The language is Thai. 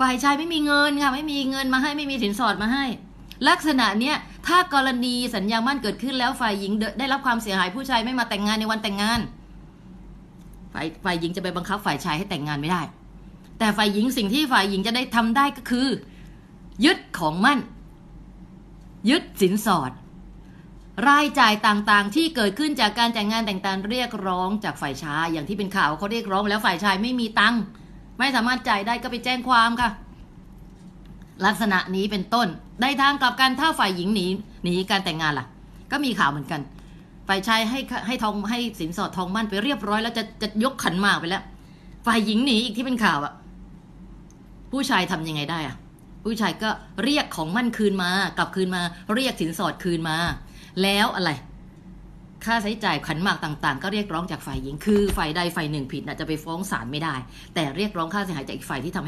ฝ่ายชายไม่มีเงินค่ะไม่มีเงินมาให้ไม่มีสินสอดมาให้ ลักษณะเนี้ยถ้ากรณีสัญญามั่นเกิดขึ้นแล้วฝ่ายหญิงได้รับความเสียหายผู้ชายไม่มาแต่งงานในวันแต่งงานฝ่ายฝ่ายหญิงจะไปบังคับฝ่ายชายให้แต่งงานไม่ได้ แต่ฝ่ายหญิงสิ่งที่ฝ่ายหญิงจะได้ทำได้ก็คือ ยึดของมั่น ยึดสินสอด รายจ่ายต่างๆ ที่เกิดขึ้นจากการแต่งงานแต่งงานเรียกร้องจากฝ่ายชายอย่างที่เป็นข่าวเขาเรียกร้องแล้วฝ่ายชายไม่มีตังค์ ไม่สามารถจ่ายได้ก็ไปแจ้งความค่ะ ลักษณะนี้เป็นต้นในทางกลับกันถ้าฝ่ายหญิงหนีหนีการแต่งงานล่ะ ก็มีข่าวเหมือนกันฝ่ายชายให้ให้ทองให้สินสอดทองมั่นไปเรียบร้อยแล้วจะจะยกขันมากไปแล้ว ฝ่ายหญิงหนีอีกที่เป็นข่าวอะผู้ชายทำยังไงได้อะผู้ชายก็เรียกของมั่นคืนมากลับคืนมา เรียกสินสอดคืนมา แล้วอะไร ค่าใช้จ่ายขันหมากต่างๆ ก็เรียกร้องจากฝ่ายหญิง คือฝ่ายใดฝ่ายหนึ่งผิดนะจะไปฟ้องศาลไม่ได้ แต่เรียกร้องค่าเสียหายจากอีกฝ่ายที่ทำให